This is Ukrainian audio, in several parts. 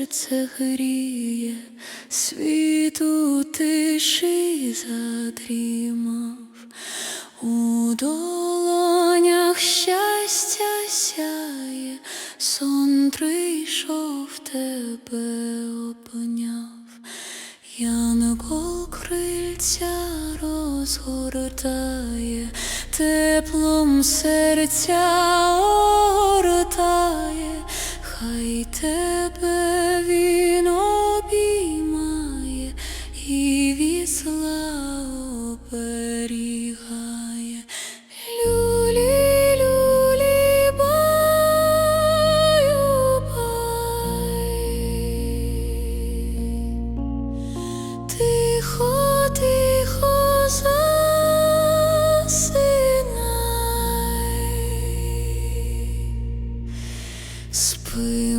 серце гріє, світу тиші задрімав, у долонях щастя сяє, сон прийшов, тебе обняв. Янгол крильця розгортає, теплом серця огортає, хай тебе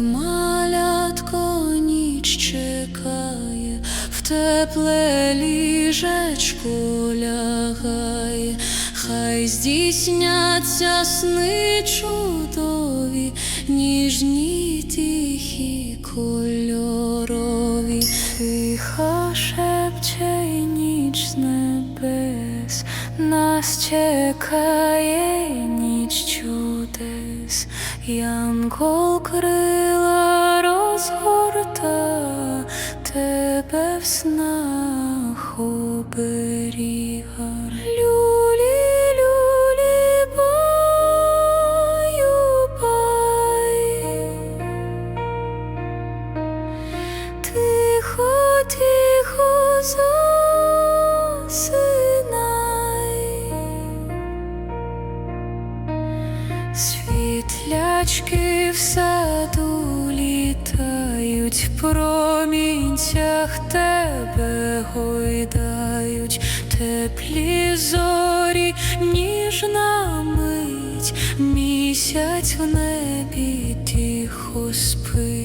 малятко, ніч чекає, в тепле ліжечко лягає, хай здійсняться сни чудові, ніжні небес, нас чекає ніч чудес, Янгол крила розгорта, тебе в снах оберіга. Тихо, тихо Світлячки в саду літають, в промінцях тебе гойдають, теплі зорі, ніжна мить, місяць в небі тихо спить.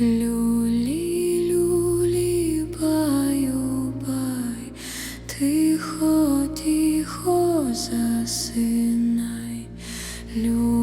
Люлі, люлі, баю, бай, тихо, тихо засинай. Люлі,